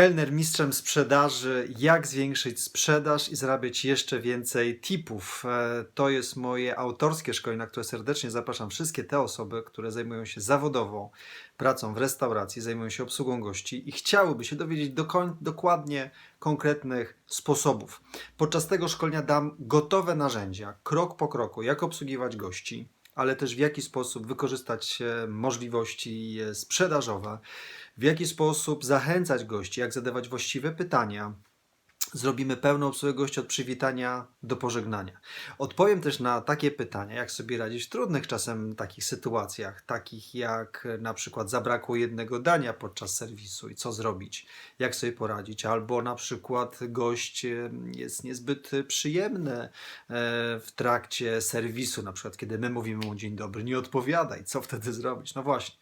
Kelner mistrzem sprzedaży, jak zwiększyć sprzedaż i zarabiać jeszcze więcej tipów. E, To jest moje autorskie szkolenie, na które serdecznie zapraszam wszystkie te osoby, które zajmują się zawodowo pracą w restauracji, zajmują się obsługą gości i chciałyby się dowiedzieć dokładnie konkretnych sposobów. Podczas tego szkolenia dam gotowe narzędzia, krok po kroku, jak obsługiwać gości, ale też w jaki sposób wykorzystać e, możliwości e, sprzedażowe, w jaki sposób zachęcać gości, jak zadawać właściwe pytania. Zrobimy pełną obsługę gości od przywitania do pożegnania. Odpowiem też na takie pytania, jak sobie radzić w trudnych czasem takich sytuacjach, takich jak na przykład zabrakło jednego dania podczas serwisu i co zrobić, jak sobie poradzić, albo na przykład gość jest niezbyt przyjemny e, w trakcie serwisu, na przykład kiedy my mówimy mu dzień dobry, nie odpowiadaj, co wtedy zrobić? No właśnie.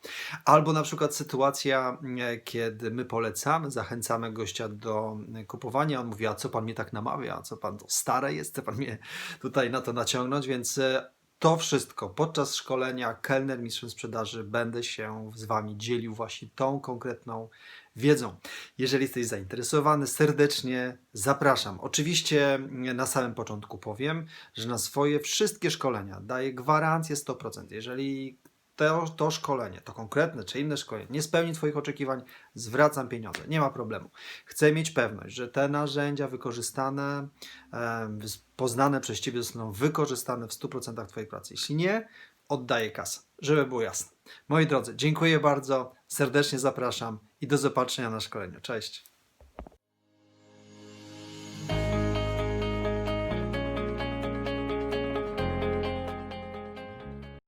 Albo na przykład sytuacja, kiedy my polecamy, zachęcamy gościa do kupowania, on mówi, a co pan mnie tak namawia, co pan to stare jest, chce pan mnie tutaj na to naciągnąć, więc e, to wszystko podczas szkolenia Kelner Mistrzem Sprzedaży będę się z Wami dzielił właśnie tą konkretną wiedzą. Jeżeli jesteś zainteresowany, serdecznie zapraszam. Oczywiście mm, na samym początku powiem, że na swoje wszystkie szkolenia daję gwarancję 100%. Jeżeli to, to szkolenie, to konkretne czy inne szkolenie nie spełni Twoich oczekiwań, zwracam pieniądze. Nie ma problemu. Chcę mieć pewność, że te narzędzia wykorzystane, poznane przez Ciebie zostaną wykorzystane w 100% Twojej pracy. Jeśli nie, oddaję kasę, żeby było jasne. Moi drodzy, dziękuję bardzo, serdecznie zapraszam i do zobaczenia na szkoleniu. Cześć.